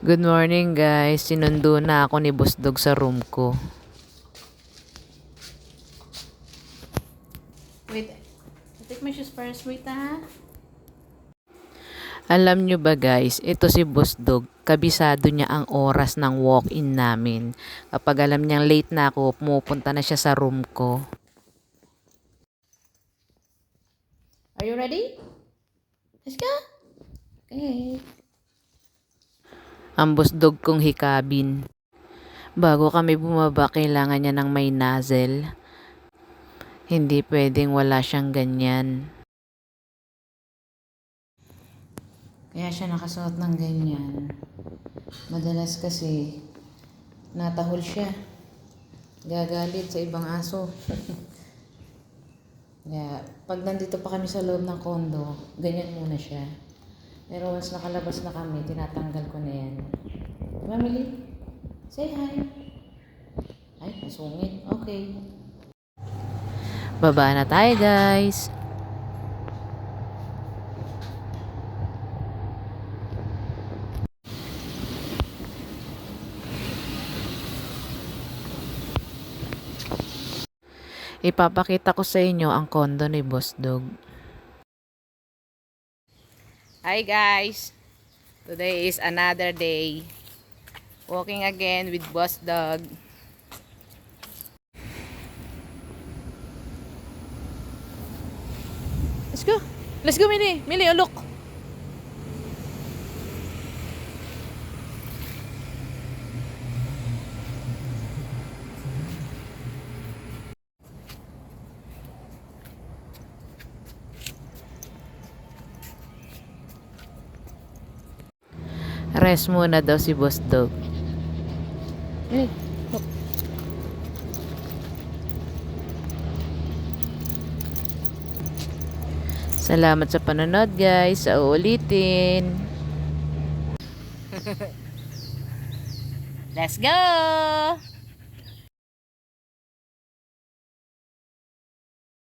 Good morning guys. Sinundo na ako ni Busdog sa room ko. Wait. I take my shoes first. Wait ha. Alam nyo ba guys, ito si Busdog, kabisado niya ang oras ng walk-in namin. Kapag alam niyang late na ako, pumupunta na siya sa room ko. Are you ready? Let's go. Okay. Ang Busdog kong hikabin. Bago kami bumaba, kailangan niya ng may nozzle. Hindi pwedeng wala siyang ganyan. Kaya siya nakasuot ng ganyan. Madalas kasi natahol siya. Gagalit sa ibang aso. Kaya pag nandito pa kami sa loob ng kondo, ganyan muna siya. Pero once nakalabas na kami, tinatanggal ko na yan. Family, say hi. Ay, masungit. Okay. Baba na tayo guys. Ipapakita ko sa inyo ang kondo ni Boss Dog. Hi guys! Today is another day. Walking again with Boss Dog. Let's go. Let's go, Mili. Mili, oh, look. Rest muna daw si Boss Dog. Salamat sa panonood guys. Sa uulitin. Let's go!